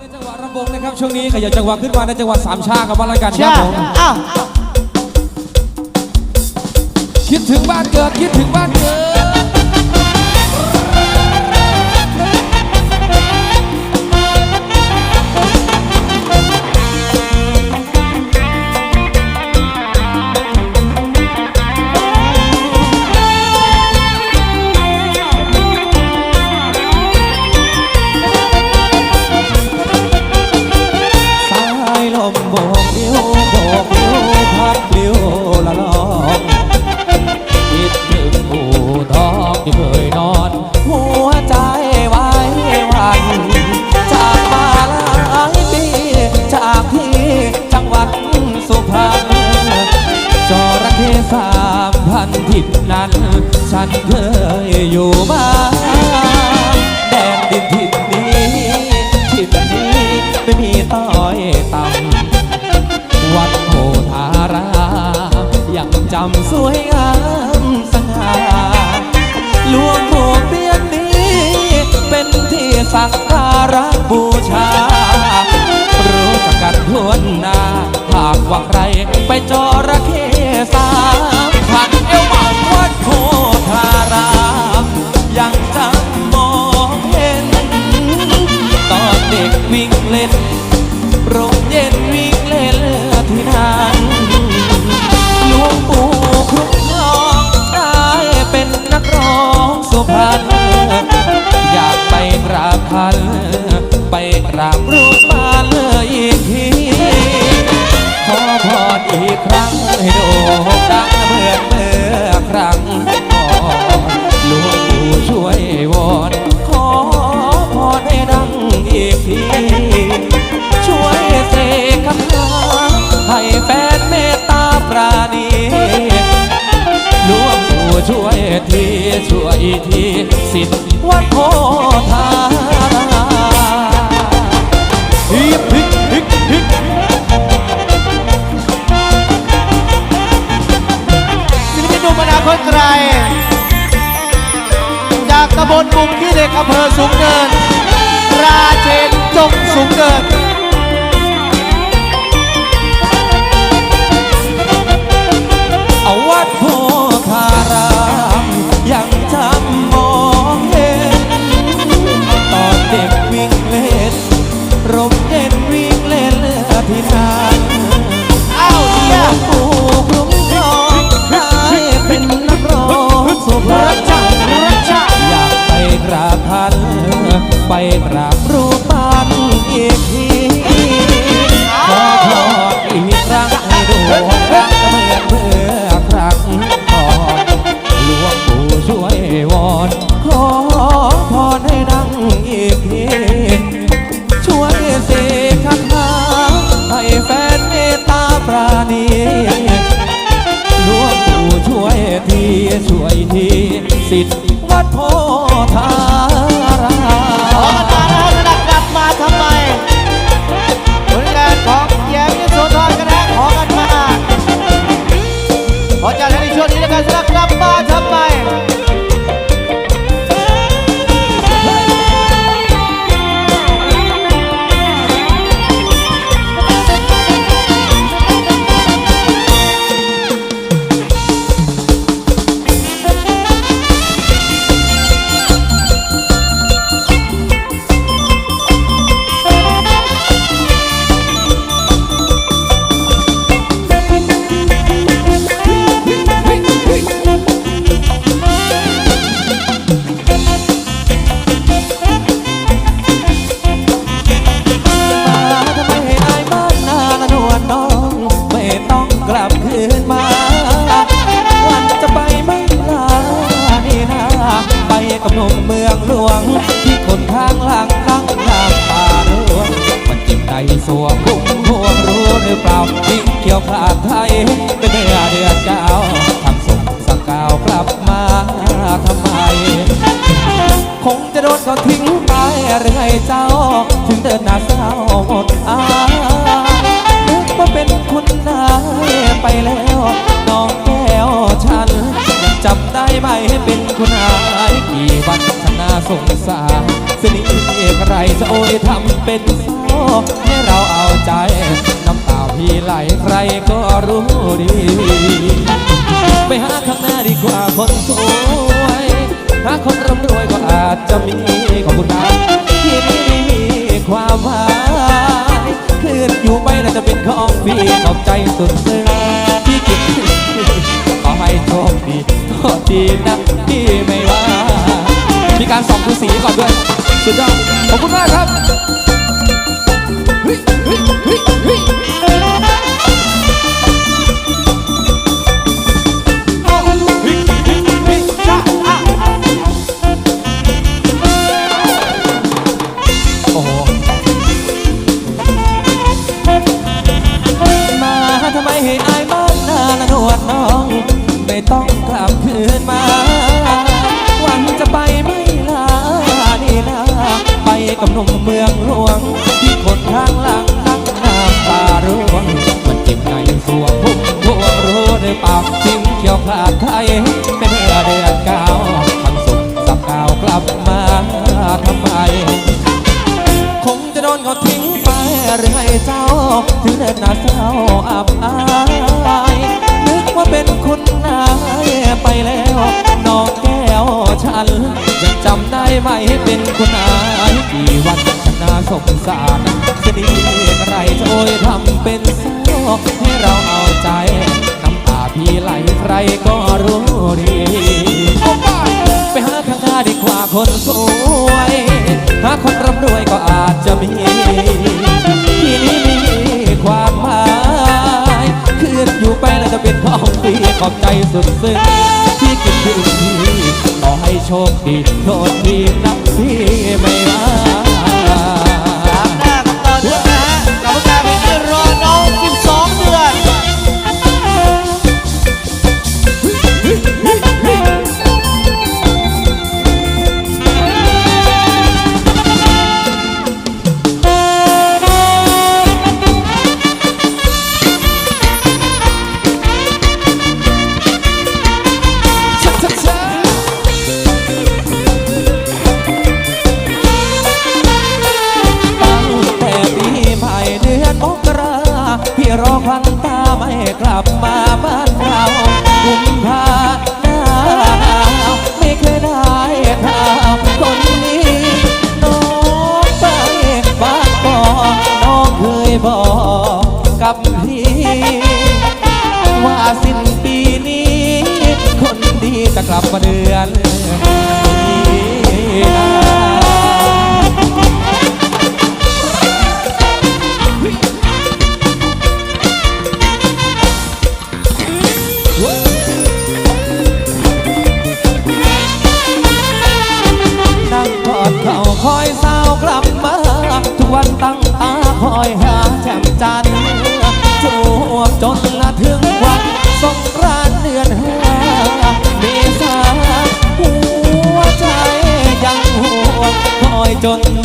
ในจังหวะรำวงนะครับช่วงนี้ขยับจังหวะขึ้นมาในจังหวะสามชากับวันละกันคใช่รับผมอ้าวคิดถึงบ้านเกิดคิดถึงบ้านเกิด มโบกเลี้ยวโบกเลี้ยวพัดเลี้ยวละลองคิดถึงอู่ทองที่เคยนอน หัวใจไว้วัน จากมาหลายปีจากที่จังหวัดสุพรรณจระเข้สามพันทิศนั้น ฉันเคยอยู่มาแดนดินทิ จำสวยงามสง่าหลวงปู่เปียนนี้ เป็นที่สักการะบูชา รู้จักกันทวหน้า หากว่าใครไปจระเข้สามพันเอวเมาวัดโพธารามยังจำมองเห็น ตอนเด็กวิ่ง ผ่าน ช่วยทีสิทธิ์วัดโพธา สิทธิ์วัด หนุ่มเมืองหลวง ที่คนทางหลังนั่งทางป่าหลวงมันจิ้มใจสวงพุ่มพวงรู้หรือเปล่าทิ้งเขียวขาดไทยเป็นเมื่อเดือนเก้าทำส่งสักกาวกลับมาทำไม คงจะโดนเขาทิ้งไปหรือไงเจ้า ถึงเดินหน้าเศร้าหมดอานึกว่าเป็นคุณนายไปแล้ว จำได้เป็นคุณนายกี่วันฉันาสงสารสนิทใครจะโอยทำเป็นสาให้เราเอาใจ น้ำตาพี่ไหลใครก็รู้ดี ไปหาข้างหน้าดีกว่าคนสวยหาคนร่ำรวยก็อาจจะมีขอบคุณครับที่นี่ไม่มีความหมายคืนอยู่ไปน่าจะเป็นของพี่ขอบใจสุดซึ้งที่คิดถึงขอ ให้โชคดีโชคดีนะพี่ไม่ว่า มีการส่องดูสีก่อนด้วย สุดยอดขอบคุณมากครับ เฮ้ยเฮ้ยเฮ้ย นุ่มเมืองหลวง ที่คนข้างหลังนั่งน้ำตาร่วงมันเจ็บในสวงพุ่มพวงรู้ได้ปล่าทิ้งเขียวขาดไทยเป็นเมื่อเดือนเก้าทั้งสุขสับกาวกลับมาทำไม คงจะโดนเขาทิ้งไปหรือให้เจ้า ถึงเดินหน้าเศร้าอับอายนึกว่าเป็นคุณนายไปแล้วน้อง แก้วฉัน ยังจำได้ไหมเป็นคุณนายกี่วันฉันน่าสงสารจะดีไรช่ยทำเป็นเศร้าให้เราเอาใจน้ำตาพี่ไหลใครก็รู้ดีไปหาข้างหน้าดีกว่าคนสวย หาคนร่ำรวยก็อาจจะมีที่นี้มี คืนอยู่ไปแล้วจะเป็นของปีขอบใจสุดซึ้งที่คิดถึงพี่ขอให้โชคดีโทษทีนับพี่ไม่ว่า เดือนมีนานั่งกอดเขาคอยเศร้ากลับมา ทุกวันตั้งตาคอยหา ค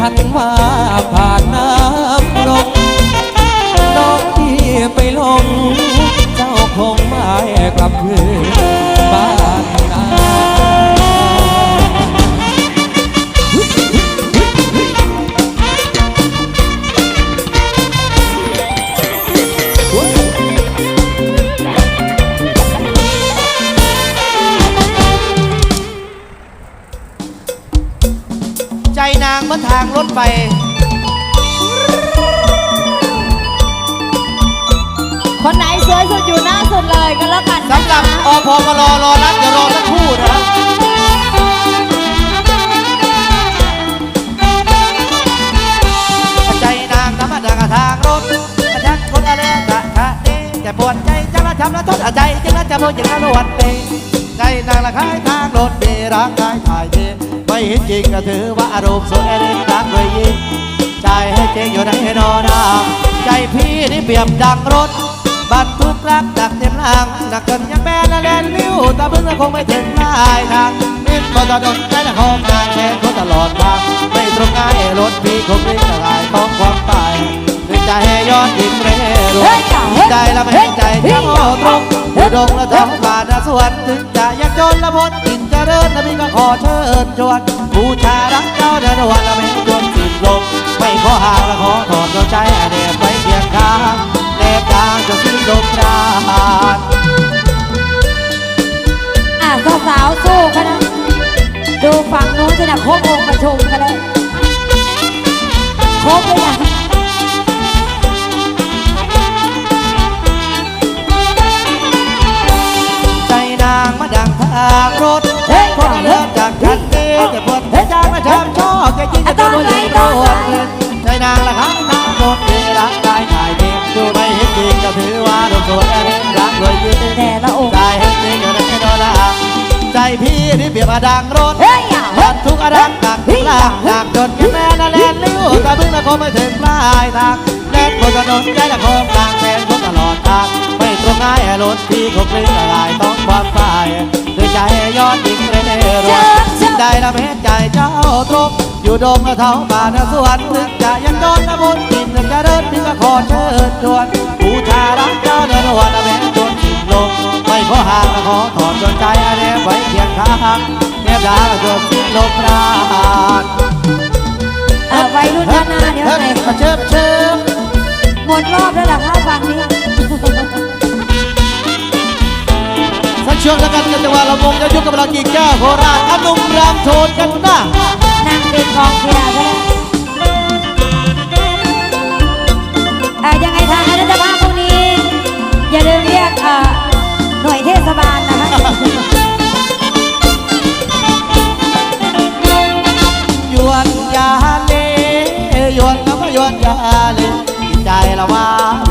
พันว่าพำหรับอพมรรอรักเดี๋ยวรอสักครู่นะใจนางธรรมดากทางรถฉันคนอะไรกะกะเดจะปวดใจจะละทำละทนใจจะละจะพูดจะละรวนเดใจนางละคายทางรถเดรักกายถ่ายเดไม่เห็นจริงก็ถือว่าอารมณ์สวยเล่นรักเลยยิ่งใจให้เจงอยู่ในนอนาใจพี่นี่เปรียบดังรถ รักดักเต็มลังหนักเกินยังแบนและแลนลิ้วตาพึ่งก็คงไม่ถึงปลายทางนิดพอตะดนใจละคงงานแช่คนตลอดทางไม่ตรงง่ายรถพี่คงรีบละลายของความตายด้วยใจให้ย้อนยิงเร่รวใจละไม่ใจจะโมตรงอยู่ดงละท้องป่าละสวนถึงจะยากจนละพ้นกินจะเจริญละพี่ก็ขอเชิญชวนบูชารักเจ้าเดินวันละไม่จนสิ้นลมไม่ขอหางละขอถอดดวงใจอเนกไปเคียงข้าง เล็บยางจะสิ้นลมปราณอะสาวๆสู้กันนะดูฝั่งนู้นจะนะครบองค์ประชุมกันเลยครบเลยนะใจนางมาดังทางรถเฮ้ยคนเลิกจากกันเดียวจะปวดใจมาช้ำชอบแกยิ่งจะตัวยิ่งตัวเงินใจนางละครับ สวยอะไรรักเลยยิ่งแต่ละองค์ใจให้จริงอยู่ในนอนละใจพี่นี่เปียบมาดังรถเฮ้ยอะบรรทุกอารักดักทุกลางดักจนแค่แม่ละแลนลิ้วแต่พึ่งละคงไม่ถึงปลายทางแลนบนถนนใจละคงกลางแสนคนตลอดทางไม่ตรงง่ายรถที่คงกลิ้งละลายต้องความตายด้วยใจยอนยิงเรเนรวมได้ละเม็ดใจเจ้าตรงอยู่ดงละเท้าป่าละสวนถึงจะยังโดนละมุนกินถึงจะเดินพี่ก็ขอเชิญชวนบูชารักเจ้าเดิ วันละแม่จนสิ้นลมไม่ขอห่างละขอถอนดวงใจอันเนบไว้เคียงข้างเนบดาละจนสิ้นลมปราณเออวัยรุ่นด้านหน้าเดี๋ยวไหนมาเชิบเชิบหมดรอบแล้วล่ะค่ะฝั่งนี้สักช่วงแล้วกันกันจังหวะเรามงจะยุกกับเรากี่แก้วโคราชอนุมรามโทนกันนะนั่งเป็นกองเชียร์ก็ได้เอ่อยังไงทางคณะเจ้าภา อ่อหน่วยเทศบาลนะคะยวนยาเลยวนก็ไม่ยวนยาเลจิตใจละว่าเว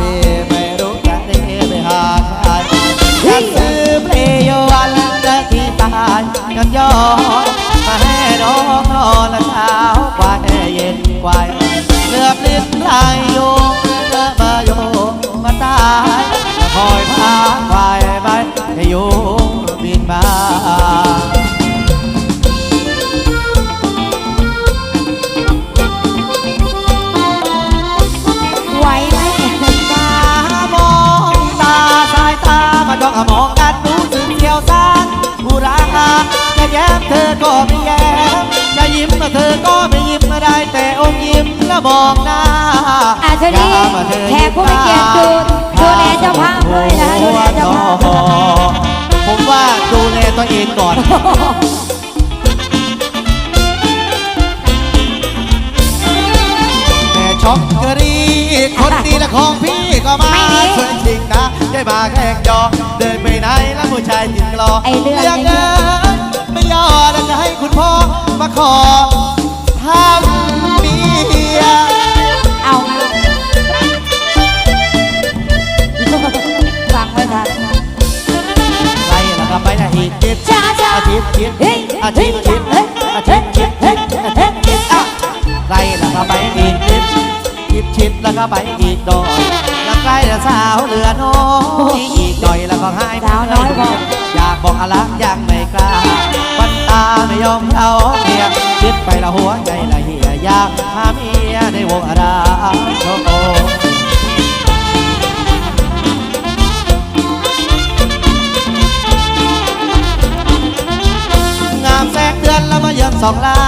ไม่รู้จะได้ไปหาใครอยากซื้อเพลงยวนและที่ตายย้อนย้อนม ยิ้มเธอก็ไม่ยิ้มไม่ได้แต่อมยิ้มแล้วมองหน้าอาทีนี้อย่ามาเธอแขกผู้มีเกียรติดูดูแลเจ้าภาพเลยนะคะดูแลเจ้าภาพผมว่าดูแลตัวเองก่อนแม่ช็อกเกอรี่คนดีและของพี่ก็มาไม่มีช่วยจริงนะได้มาแข่งจอเดินไปไหนแล้วผู้ชายจิงรอไอเรื่องย่างนี้เอิญไม่ยอมจะให้คุณพ่อ อทำเมียเอามาฟังไว้ทันไรล่ะครับไปนะอีกจิตจ้าจ้าอาทิตย์คิดเฮ้ยอาทิตย์คิดเฮ้ยอาทิตย์คิดเฮ้ยอาทิตย์คิดอะไรล่ะครับไปอีกนิดคิดชิดแล้วก็ไปอีกหน่อยแล้วใกล้จะสาวเหลือน้อยอีกหน่อยแล้วก็หายสาวน้อยบอกอยากบอกอะไรยังไม่กล้าปันตาไม่ยอมเอา หัวใจละเหียอยากหาเมียในวงอาราโอ้โหงามแสงเดือนแล้วมาเยือนสองล้า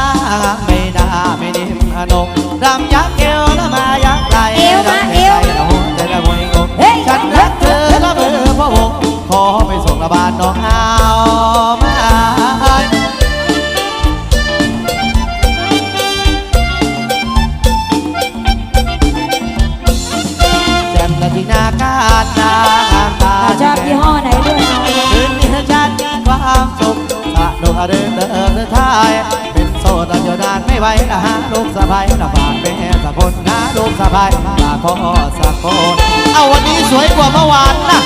งไม่ด่าไม่นิ่มอนงรำยักษ์เอวแล้วมายักษ์ไหลเอวมาเอ สะพายลาพ่อสักคนเอาวันนี้สวยกว่าเมื่อวานนะ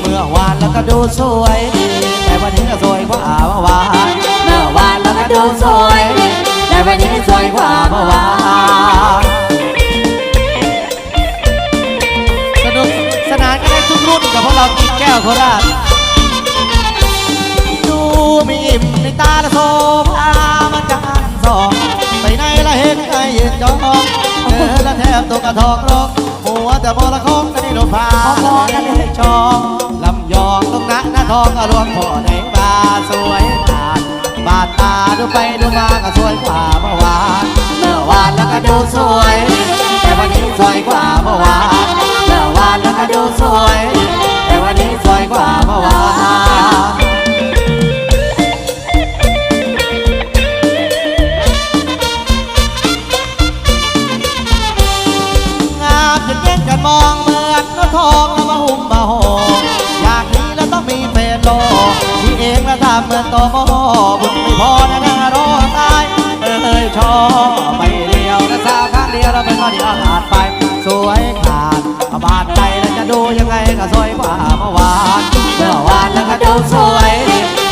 เมื่อวานแล้วก็ดูสวยดีแต่วันนี้ก็สวยกว่าเมื่อวานเมื่อวานแล้วก็ดูสวยดีแต่วันนี้สวยกว่าเมื่อวาน กับพวกเรากินแก้วโคราชดูมีอิ่มในตาละโซพามันจานสองไปไหนละเห็นใครยืนจองเดินละแทบตกกระทอกลกหัวแต่บอละคงกันนี่โดนพาพอๆกันเลยชองลำยองตรงนั้นหน้าทองอรวงพ่อในบาสวยงามบาดตาดูไปดูมาก็สวยกว่าเมื่อวานเมื่อวานแล้วก็ดูสวย แต่วันนี้สวยกว่าเมื่อวานเมื่อวานแล้วก็ดูสวย กว่าเมื่อวานงามจนเย็นกันมองเหมือนนกทองแล้วมาหุ้มมาโหออยากนี้แล้วต้องมีเฟนโลที่เองแล้วทำเหมือนโตโมบุญไม่พอนะนะรอตายเอ้ยชอบไปเดียวนะสาวข้าง เดียเราเป็นข้อดียวขาดไป สวยขาดบาดใจแล้วจะดูยังไงก็สวยกว่าเมื่อวานเมื่อวานแล้วก็ดูสวย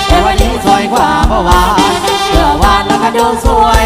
แต่วันนี้สวยกว่าเมื่อวานเมื่อวานแล้วก็ดูสวย